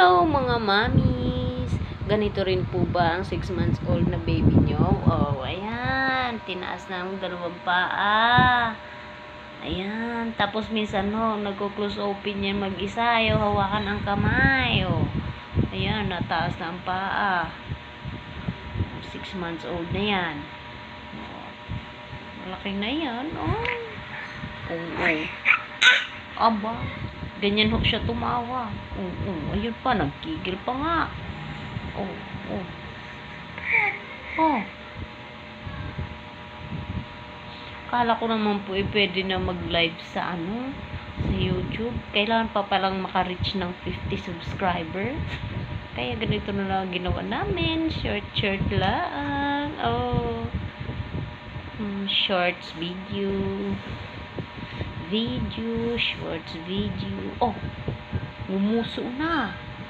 Hello mga mamis! Ganito rin po ba ang 6 months old na baby nyo? Oh, ayan. Tinaas na ang dalawang paa. Ayan. Tapos minsan no, nagko-close open yan mag-isa. Ayaw hawakan ang kamay. Oh. Ayan, nataas na ang paa. 6 months old na yan. Oh. Malaki na yan. Oh. Oh, oh. Aba. Ganyan ho siya tumawa. Oo, oh, ayun pa, nagkigil pa nga. Oh, oh. Oh. Kala ko naman po eh, pwede na mag-live sa ano, sa YouTube. Kailangan pa palang maka-reach ng 50 subscriber. Kaya ganito na lang ang ginawa namin. Short, short lang. Oh. Hmm, shorts video video, shorts video. Oh, umuso na.